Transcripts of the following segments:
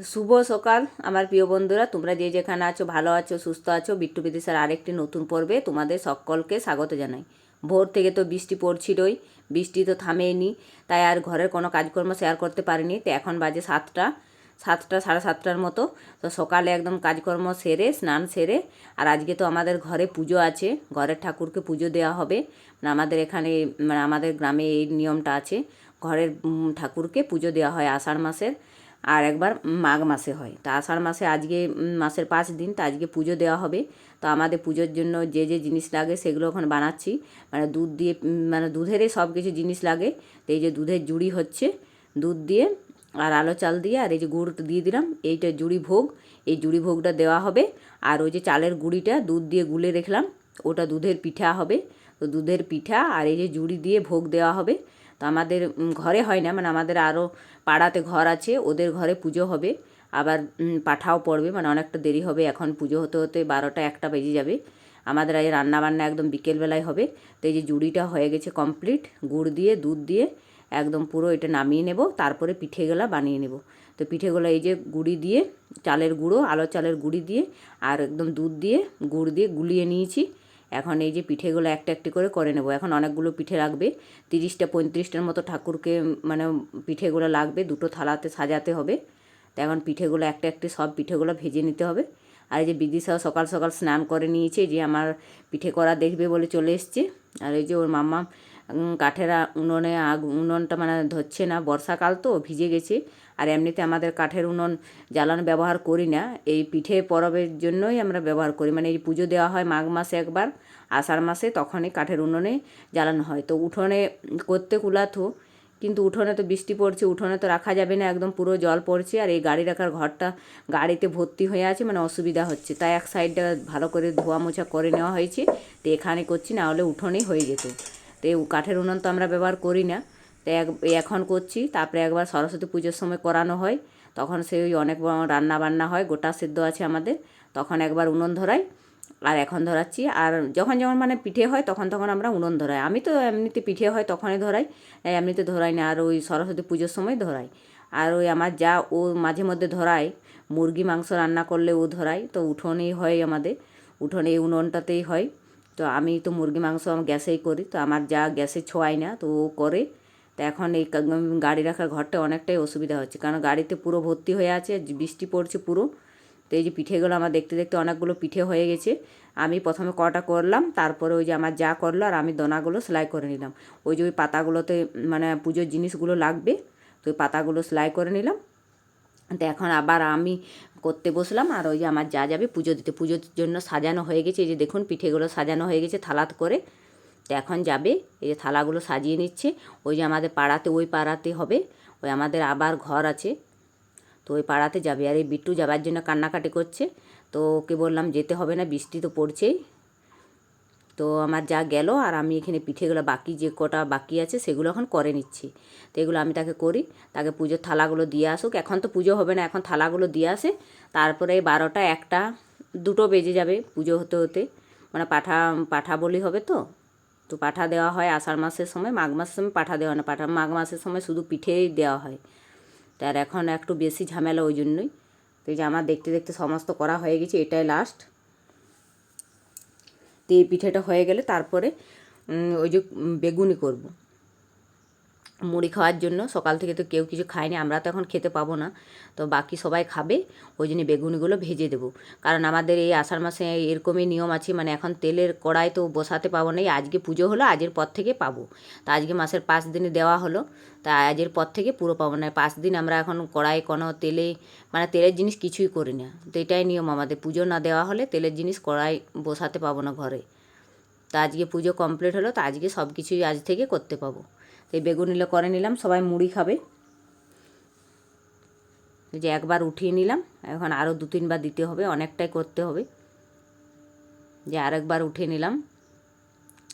শুভ সকাল, আমার প্রিয় বন্ধুরা। তোমরা যে যেখানে আছো, ভালো আছো, সুস্থ আছো, বিট্টু বিদেশের আরেকটি নতুন পর্বে তোমাদের সকলকে স্বাগত জানাই। ভোর থেকে তো বৃষ্টি পড়ছিলই, বৃষ্টি তো থামেনি তাই আর ঘরের কোনো কাজকর্ম শেয়ার করতে পারিনি। তো এখন বাজে সাতটা সাতটা, সাড়ে সাতটার মতো। তো সকালে একদম কাজকর্ম সেরে, স্নান সেরে, আর আজকে তো আমাদের ঘরে পুজো আছে। ঘরের ঠাকুরকে পুজো দেওয়া হবে। মানে আমাদের এখানে মানে আমাদের গ্রামে এই নিয়মটা আছে। ঘরের ঠাকুরকে পুজো দেওয়া হয় আষাঢ় মাসের। আর একবার মাঘ মাসে হয়। তা আষাঢ় মাসে আজকে মাসের পাঁচ দিন, তা আজকে পুজো দেওয়া হবে। তো আমাদের পুজোর জন্য যে যে জিনিস লাগে সেগুলো এখন বানাচ্ছি। মানে দুধ দিয়ে মানে দুধেরই সব কিছু জিনিস লাগে। তো এই যে দুধের জুড়ি হচ্ছে, দুধ দিয়ে আর আলো চাল দিয়ে আর এই যে গুড় দিয়ে দিলাম, এইটা জুড়ি ভোগ। এই জুড়ি ভোগটা দেওয়া হবে। আর ওই যে চালের গুঁড়িটা দুধ দিয়ে গুলে রেখলাম, ওটা দুধের পিঠা হবে। তো দুধের পিঠা আর এই যে জুড়ি দিয়ে ভোগ দেওয়া হবে। তো আমাদের ঘরে হয় না মানে আমাদের আরও পাড়াতে ঘর আছে, ওদের ঘরে পুজো হবে। আবার পাঠাও পড়বে মানে অনেকটা দেরি হবে। এখন পুজো হতে হতে বারোটা একটা বেজে যাবে। আমাদের আজ রান্নাবান্না একদম বিকেলবেলায় হবে। তো এই যে জুড়িটা হয়ে গেছে কমপ্লিট, গুড় দিয়ে, দুধ দিয়ে একদম পুরো এটা নামিয়ে নেব, তারপরে পিঠেগুলা বানিয়ে নেব। তো পিঠেগুলো এই যে গুড়ি দিয়ে, চালের গুঁড়ো আলো চালের গুঁড়ি দিয়ে, আর একদম দুধ দিয়ে, গুড় দিয়ে গুলিয়ে নিয়েছি। এখন এই যে পিঠেগুলো একটা একটি করে করে নেব। এখন অনেকগুলো পিঠে লাগবে। তিরিশটা, পঁয়ত্রিশটার মতো ঠাকুরকে মানে পিঠেগুলো লাগবে। দুটো থালাতে সাজাতে হবে। তো এখন পিঠেগুলো একটা একটি, সব পিঠেগুলো ভেজে নিতে হবে। আর এই যে বিদিশাও সকাল সকাল স্নান করে নিয়েছে, যে আমার পিঠে করা দেখবে বলে চলে এসছে। আর এই যে ওর মাম্মা কাঠের উনুনে আগ, উনুনটা মানে ধরছে না। বর্ষাকাল তো, ভিজে গেছে। আর এমনিতে আমাদের কাঠের উনুন, জ্বালানো ব্যবহার করি না। এই পিঠে পরবের জন্যই আমরা ব্যবহার করি। মানে এই পুজো দেওয়া হয় মাঘ মাসে একবার, আষাঢ় মাসে তখনই কাঠের উনুনে জ্বালানো হয়। তো উঠোনে করতে কুলাতো কিন্তু উঠোনে তো বৃষ্টি পড়ছে, উঠোনে তো রাখা যাবে না, একদম পুরো জল পড়ছে। আর এই গাড়ি রাখার ঘরটা গাড়িতে ভর্তি হয়ে আছে মানে অসুবিধা হচ্ছে। তাই এক সাইডটা ভালো করে ধোয়া মোছা করে নেওয়া হয়েছে। তো এখানে করছি, না হলে উঠোনেই হয়ে যেত। তো এই কাঠের উনুন তো আমরা ব্যবহার করি না। এক, এখন করছি, তারপরে একবার সরস্বতী পুজোর সময় করানো হয়, তখন সেই অনেক রান্না বান্না হয়, গোটা সেদ্ধ আছে আমাদের, তখন একবার উনুন ধরাই, আর এখন ধরাচ্ছি, আর যখন যখন মানে পিঠে হয়, তখন তখন আমরা উনুন ধরাই, আমি তো এমনিতে পিঠে হয় তখনই ধরাই এমনিতে ধরাই না, আর ওই সরস্বতী পুজোর সময় ধরাই, আর ওই আমার যা ও মাঝে মধ্যে ধরায়, মুরগি মাংস রান্না করলে ও ধরায়, তো উঠোনেই হয় আমাদের, উঠোনে এই উনুনটাতেই হয়, তো আমি তো মুরগি মাংস গ্যাসেই করি, তো আমার যা গ্যাসে ছোঁয়াই না, তো ও করে তো এখন এই গাড়ি রাখার ঘরটা অনেকটাই অসুবিধা হচ্ছে। কারণ গাড়িতে পুরো ভর্তি হয়ে আছে বৃষ্টি পড়ছে পুরো। তো এই যে পিঠেগুলো আমার দেখতে দেখতে অনেকগুলো পিঠে হয়ে গেছে। আমি প্রথমে কটা করলাম, তারপরে ওই যে আমার যা করল আর আমি দনাগুলো সেলাই করে নিলাম। ওই যে ওই পাতাগুলোতে মানে পুজোর জিনিসগুলো লাগবে, তো ওই পাতাগুলো সেলাই করে নিলাম। তো এখন আবার আমি করতে বসলাম আর ওই যে আমার যা যাবে পুজো দিতে। পুজোর জন্য সাজানো হয়ে গেছে, এই যে দেখুন পিঠেগুলো সাজানো হয়ে গেছে থালাত করে। তো এখন যাবে, এই যে থালাগুলো সাজিয়ে নিচ্ছে। ওই যে আমাদের পাড়াতে, ওই পাড়াতে হবে। ওই আমাদের আবার ঘর আছে। তো ওই পাড়াতে যাবে। আর এই বিট্টু যাবার জন্য কান্নাকাটি করছে। তো ওকে বললাম, যেতে হবে না, বৃষ্টি তো পড়ছেই। তো আমার যা গেল, আর আমি এখানে পিঠেগুলো বাকি যে কটা বাকি আছে, সেগুলো এখন করে নিচ্ছি। তো এগুলো আমি তাকে করি। তাকে পুজোর থালাগুলো দিয়ে আসুক। এখন তো পুজো হবে না, এখন থালাগুলো দিয়ে আসে। তারপরে বারোটা, একটা, দুটো বেজে যাবে পুজো হতে হতে। মানে পাঠা পাঠা বলি হবে তো? তো পাঠা দেওয়া হয় আষাঢ় মাসের সময়, মাঘ মাসের সময় পাঠা দেওয়া না, পাঠা মাঘ মাসের সময় শুধু পিঠেই দেওয়া হয়। তার এখন একটু বেশি ঝামেলা ওই জন্যই। তো এই যে আমার দেখতে দেখতে সমস্ত করা হয়ে গেছে, এটাই লাস্ট তো এই পিঠেটা হয়ে গেলে তারপরে ওই যে বেগুনি করব। মুড়ি খাওয়ার জন্য। সকাল থেকে তো কেউ কিছু খায়নি, আমরা তো এখন খেতে পাবো না। তো বাকি সবাই খাবে, ওই জন্য বেগুনিগুলো ভেজে দেবো। কারণ আমাদের এই আষাঢ় মাসে এরকমই নিয়ম আছে মানে এখন তেলের কড়াই তো বসাতে পাবো না আজকে পুজো হলো, আজের পর থেকে পাবো। তা আজকে মাসের পাঁচ দিনে দেওয়া হলো, তা আজের পর থেকে পুরো পাবো না। পাঁচ দিন আমরা এখন কড়াই কোনো তেলে মানে তেলের জিনিস কিছুই করি না। তো এটাই নিয়ম আমাদের, পুজো না দেওয়া হলে তেলের জিনিস কড়াই বসাতে পাবো না ঘরে। তা আজকে পুজো কমপ্লিট হলো, তো আজকে সব কিছুই আজ থেকে করতে পাবো। এই বেগুনিগুলো করে নিলাম, সবাই মুড়ি খাবে। যে একবার উঠিয়ে নিলাম, এখন আরও দু তিনবার দিতে হবে, অনেকটাই করতে হবে। যে আরেকবার উঠিয়ে নিলাম।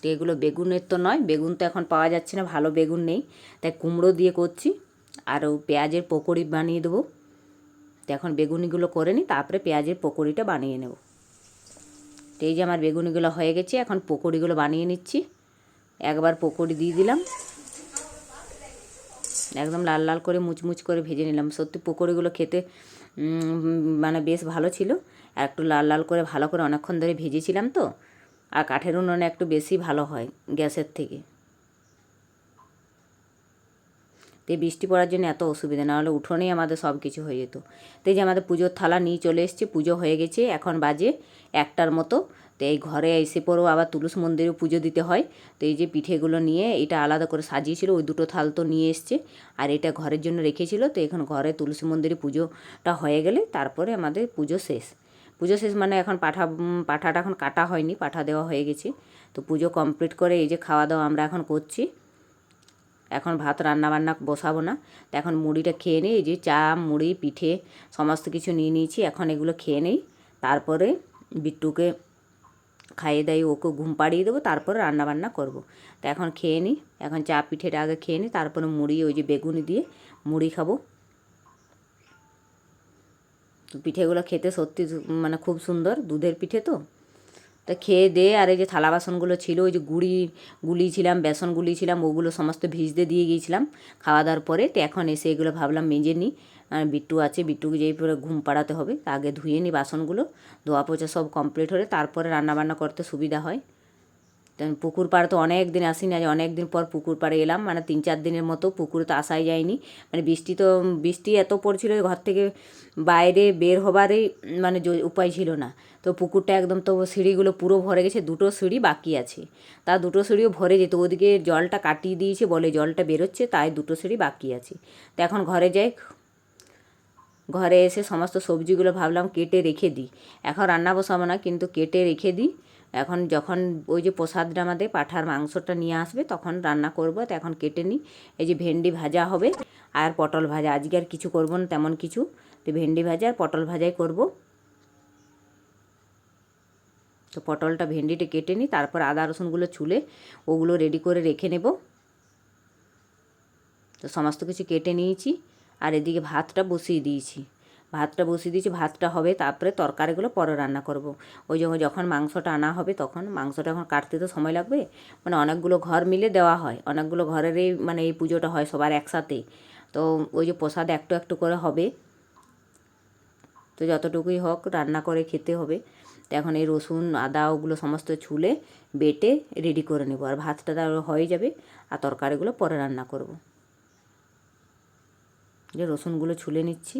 তো এগুলো বেগুনের তো নয়, বেগুন তো এখন পাওয়া যাচ্ছে না, ভালো বেগুন নেই। তাই কুমড়ো দিয়ে করছি, আর ও পেঁয়াজের পকোড়ি বানিয়ে দেবো। তো এখন বেগুনিগুলো করে নিই, তারপরে পেঁয়াজের পকোড়িটা বানিয়ে নেব। তো এই যে আমার বেগুনিগুলো হয়ে গেছে, এখন পকোড়িগুলো বানিয়ে নিচ্ছি। একবার পকোড়ি দিয়ে দিলাম। একদম লাল লাল করে মুচমুচ করে ভেজে নিলাম। সত্যি পকোড়িগুলো খেতে মানে বেশ ভালো ছিল। আর একটু লাল লাল করে ভালো করে অনেকক্ষণ ধরে ভেজেছিলাম তো। আর কাঠের উনুনে একটু বেশি ভালো হয় গ্যাসের থেকে। তো বৃষ্টি পড়ার জন্য এত অসুবিধা, না হলে উঠোনেই আমাদের সব কিছু হয়ে যেত। তো যে আমাদের পুজোর থালা নিয়ে চলে এসেছে, পুজো হয়ে গেছে। এখন বাজে একটার মতো। তো এই ঘরে এসে পরেও আবার তুলস মন্দিরে পুজো দিতে হয়। তো এই যে পিঠেগুলো নিয়ে এটা আলাদা করে সাজিয়েছিল, ওই দুটো থাল তো নিয়ে এসছে। আর এটা ঘরের জন্য রেখেছিল, তো এখন ঘরে তুলসী মন্দিরে পুজোটা হয়ে গেলে তারপরে আমাদের পুজো শেষ। পুজো শেষ মানে এখন পাঠা পাঠাটা এখন কাটা হয়নি, পাঠা দেওয়া হয়ে গেছে। তো পুজো কমপ্লিট করে এই যে খাওয়া দাওয়া আমরা এখন করছি। এখন ভাত রান্না বান্না বসাবো না। তো এখন মুড়িটা খেয়ে নিই, এই যে চা, মুড়ি, পিঠে সমস্ত কিছু নিয়ে নিয়েছি, এখন এগুলো খেয়ে নিই। তারপরে বিট্টুকে খাইয়ে দাইয়ে ওকে ঘুম পাড়িয়ে দেবো, তারপরে রান্না বান্না করব। তো এখন খেয়ে নিই এখন চা পিঠেটা আগে খেয়ে নিই তারপরে মুড়ি, ওই যে বেগুনি দিয়ে মুড়ি খাব। পিঠেগুলো খেতে সত্যি মানে খুব সুন্দর, দুধের পিঠে তো। তা খেয়ে দিয়ে আর এই যে থালা বাসনগুলো ছিল, ওই যে গুড়ি, গুলিয়েছিলাম, বেসন গুলিয়েছিলাম, ওগুলো সমস্ত ভিজতে দিয়ে গিয়েছিলাম খাওয়া দাওয়ার পরে। তো এখন এসে এগুলো ভাবলাম মেজে নিই বিট্টু আছে, বিট্টুকে যেই পরে ঘুম পাড়াতে হবে আগে ধুয়ে নিই বাসনগুলো, ধোয়া পোছা সব কমপ্লিট হলে তারপরে রান্নাবান্না করতে সুবিধা হয়। পুকুর পাড়ে তো অনেক দিন আসিনি, আজ অনেক দিন পর পুকুর পাড়ে এলাম মানে তিন চার দিনের মতো পুকুরে তো আসাই যায়নি। মানে বৃষ্টি তো, বৃষ্টি এত পড়ছিল ঘর থেকে বাইরে বের হবারই মানে উপায় ছিল না। তো পুকুরটা একদম তো সিঁড়িগুলো পুরো ভরে গেছে, দুটো সিঁড়ি বাকি আছে। তা দুটো সিঁড়িও ভরে যেত, ওদিকে জলটা কাটিয়ে দিয়েছে বলে জলটা বেরোচ্ছে, তাই দুটো সিঁড়ি বাকি আছে। তো এখন ঘরে যাই ঘরে এসে সমস্ত সবজিগুলো ভাবলাম কেটে রেখে দিই। এখন রান্না বসাবো না, কিন্তু কেটে রেখে দিই। এখন যখন ওই যে প্রসাদটা আমাদের পাঠার মাংসটা নিয়ে আসবে, তখন রান্না করব, তো এখন কেটে নিই। এই যে ভেন্ডি ভাজা হবে আর পটল ভাজা। আজকে আর কিছু করব না, তেমন কিছু। তো ভেন্ডি ভাজা আর পটল ভাজাই করব। তো পটলটা, ভেন্ডিটা কেটে নিই, তারপর আদা, রসুনগুলো ছুলে ওগুলো রেডি করে রেখে নেব। তো সমস্ত কিছু কেটে নিয়েছি। আর এদিকে ভাতটা বসিয়ে দিয়েছি। ভাতটা বসিয়ে দিয়েছি, ভাতটা হবে, তারপরে তরকারিগুলো পরে রান্না করব। ওই জন্য যখন মাংসটা আনা হবে তখন, মাংসটা এখন কাটতে তো সময় লাগবে মানে অনেকগুলো ঘর মিলে দেওয়া হয়। অনেকগুলো ঘরেরই মানে এই পুজোটা হয় সবার একসাথে। তো ওই যে প্রসাদ একটু একটু করে হবে। তো যতটুকুই হোক রান্না করে খেতে হবে। তো এখন এই রসুন, আদা ওগুলো সমস্ত ছুলে বেটে রেডি করে নেব। আর ভাতটা তার হয়ে যাবে, আর তরকারিগুলো পরে রান্না করব। যে রসুনগুলো ছুলে নিচ্ছি।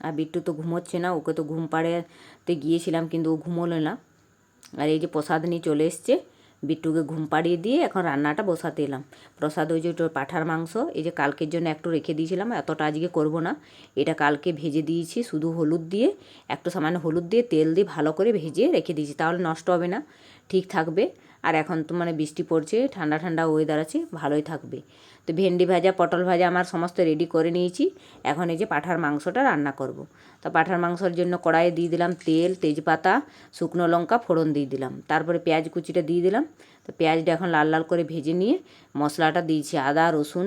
আর বিট্টু তো ঘুমোচ্ছে না, ওকে তো ঘুম পাড়াতে গিয়েছিলাম কিন্তু ও ঘুমোলো না। আর এই যে প্রসাদ নিয়ে চলে এসছে, বিট্টুকে ঘুম পাড়িয়ে দিয়ে এখন রান্নাটা বসাতে এলাম। প্রসাদ ওই যে পাঠার মাংস, এই যে কালকের জন্য একটু রেখে দিয়েছিলাম, এতটা আজকে করব না। এটা কালকে ভেজে দিয়েছি, শুধু হলুদ দিয়ে, একটু সামান্য হলুদ দিয়ে তেল দিয়ে ভালো করে ভেজে রেখে দিয়েছি, তাহলে নষ্ট হবে না, ঠিক থাকবে। আর এখন তো মানে বৃষ্টি পড়ছে, ঠান্ডা ঠান্ডা ওয়েদার আছে, ভালোই থাকবে। তো ভেন্ডি ভাজা, পটল ভাজা আমার সমস্ত রেডি করে নিয়েছি। এখন এই যে পাঠার মাংসটা রান্না করব। তো পাঠার মাংসর জন্য কড়াইয়ে দিয়ে দিলাম তেল, তেজপাতা, শুকনো লঙ্কা, ফোড়ন দিয়ে দিলাম। তারপরে পেঁয়াজ কুচিটা দিয়ে দিলাম। তো পেঁয়াজটা এখন লাল লাল করে ভেজে নিয়ে মশলাটা দিয়েছি, আদা, রসুন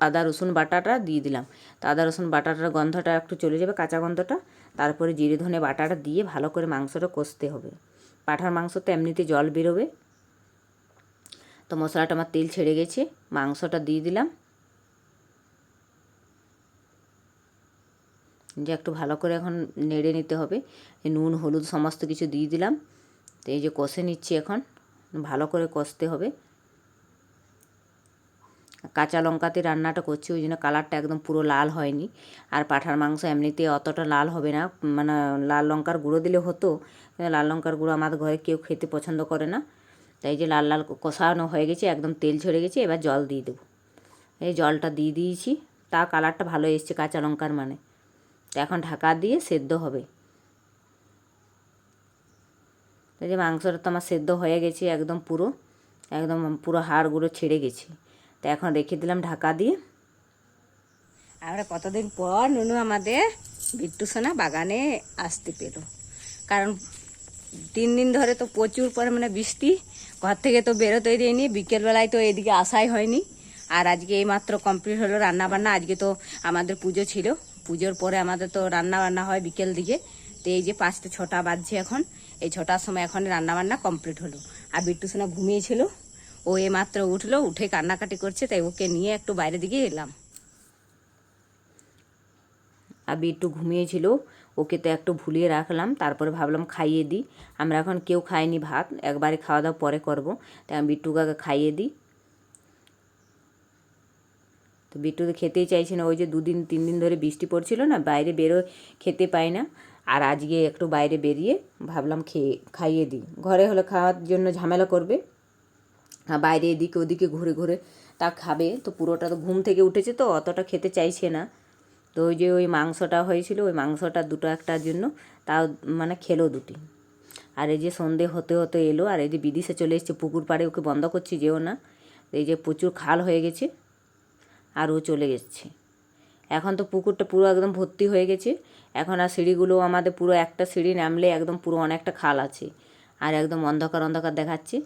আদা, রসুন বাটাটা দিয়ে দিলাম। তো আদা, রসুন বাটাটার গন্ধটা একটু চলে যাবে, কাঁচা গন্ধটা। তারপরে জিরে ধনে বাটাটা দিয়ে ভালো করে মাংসটা কষতে হবে। পাঠার মাংস তো এমনিতে জল বেরোবে। তো মশলাটা আমার তেল ছেড়ে গেছে, মাংসটা দিয়ে দিলাম। যে একটু ভালো করে এখন নেড়ে নিতে হবে। নুন, হলুদ সমস্ত কিছু দিয়ে দিলাম। তো এই যে কষে নিচ্ছি এখন, ভালো করে কষতে হবে। কাঁচা লঙ্কাতে রান্নাটা করছি, ওই জন্য কালারটা একদম পুরো লাল হয়নি। আর পাঠার মাংস এমনিতে অতটা লাল হবে না মানে লাল লঙ্কার গুঁড়ো দিলে হতো লাল লঙ্কার গুঁড়ো আমাদের ঘরে কেউ খেতে পছন্দ করে না। তাই যে লাল লাল কষানো হয়ে গেছে, একদম তেল ঝরে গেছে, এবার জল দিয়ে দেবো। এই জলটা দিয়ে দিয়েছি, তা কালারটা ভালো এসছে কাঁচা লঙ্কার মানে। তো এখন ঢাকা দিয়ে সেদ্ধ হবে। এই যে মাংসটা তো আমার সেদ্ধ হয়ে গেছে একদম পুরো একদম পুরো হাড়গুলো ছেড়ে গেছে। তো এখন রেখে দিলাম ঢাকা দিয়ে। আমরা কতদিন পর নুনু আমাদের বিট্টু সোনা বাগানে আসতে পেল। কারণ তিন দিন ধরে তো প্রচুর পরিমাণে বৃষ্টি, ঘর থেকে তো বেরোতেই দেয়নি, বিকেলবেলায় তো এদিকে আসাই হয়নি। আর আজকে এই মাত্র কমপ্লিট হলো রান্না বান্না আজকে তো আমাদের পুজো ছিল। পুজোর পরে আমাদের তো রান্না বান্না হয় বিকেল দিকে। তো এই যে পাঁচটা, ছটা বাজছে এখন, এই ছটার সময় এখন রান্না বান্না কমপ্লিট হলো। আর বিট্টু সোনা ঘুমিয়েছিল। ও এ মাত্র উঠল, উঠে কান্নাকাটি করছে, তাই ওকে নিয়ে একটু বাইরে দিকে এলাম। আর বিট্টু ঘুমিয়েছিল, ওকে তো একটু ভুলিয়ে রাখলাম, তারপরে ভাবলাম খাইয়ে দিই। আমরা এখন কেউ খাইনি ভাত, একবারে খাওয়া দাওয়া পরে করব। তাই আমি বিট্টুকে আগে খাইয়ে দিই। তো বিট্টু তো খেতেই চাইছে না, ওই যে দুদিন তিন দিন ধরে বৃষ্টি পড়ছিল না, বাইরে বেরো, খেতে পায় না। আর আজকে একটু বাইরে বেরিয়ে ভাবলাম খেয়ে, খাইয়ে দিই। ঘরে হলে খাওয়ার জন্য ঝামেলা করবে। বাইরে এদিকে ওদিকে ঘুরে ঘুরে তা খাবে। তো পুরোটা তো ঘুম থেকে উঠেছে তো, অতটা খেতে চাইছে না। তো ওই যে ওই মাংসটা হয়েছিল, ওই মাংসটা দুটো একটার জন্য তাও মানে খেলো দুটি। আর এই যে সন্ধে হতে হতে এলো, আর এই যে বিদিশে চলে এসছে পুকুর পাড়ে, ওকে বন্ধ করছি, যেও না। এই যে প্রচুর খাল হয়ে গেছে, আর ও চলে গেছে এখন তো পুকুরটা পুরো একদম ভর্তি হয়ে গেছে। এখন আর সিঁড়িগুলো আমাদের পুরো একটা সিঁড়ি নামলে একদম পুরো অনেকটা খাল আছে। আর একদম অন্ধকার অন্ধকার দেখাচ্ছে।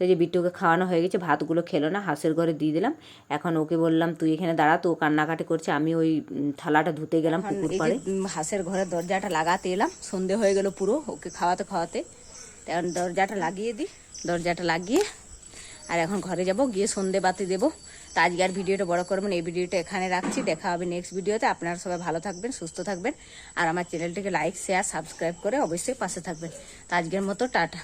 তো যে বিট্টুকে খাওয়ানো হয়ে গেছে ভাতগুলো খেলো না হাঁসের ঘরে দিয়ে দিলাম। এখন ওকে বললাম তুই এখানে দাঁড়া তো ও কান্নাকাটি করছে আমি ওই থালাটা ধুতে গেলাম পুকুর পাড়ে। হাঁসের ঘরের দরজাটা লাগাতে এলাম সন্ধে হয়ে গেল পুরো ওকে খাওয়াতে খাওয়াতে। এখন দরজাটা লাগিয়ে দিই দরজাটা লাগিয়ে আর এখন ঘরে যাব গিয়ে সন্ধে বাতি দেবো। তো আজকে আর ভিডিওটা বড় করবেন এই ভিডিওটা এখানে রাখছি দেখা হবে নেক্সট ভিডিওতে আপনারা সবাই ভালো থাকবেন সুস্থ থাকবেন আর আমার চ্যানেলটিকে লাইক শেয়ার সাবস্ক্রাইব করে অবশ্যই পাশে থাকবেন। তো আজকের মতো টাটা।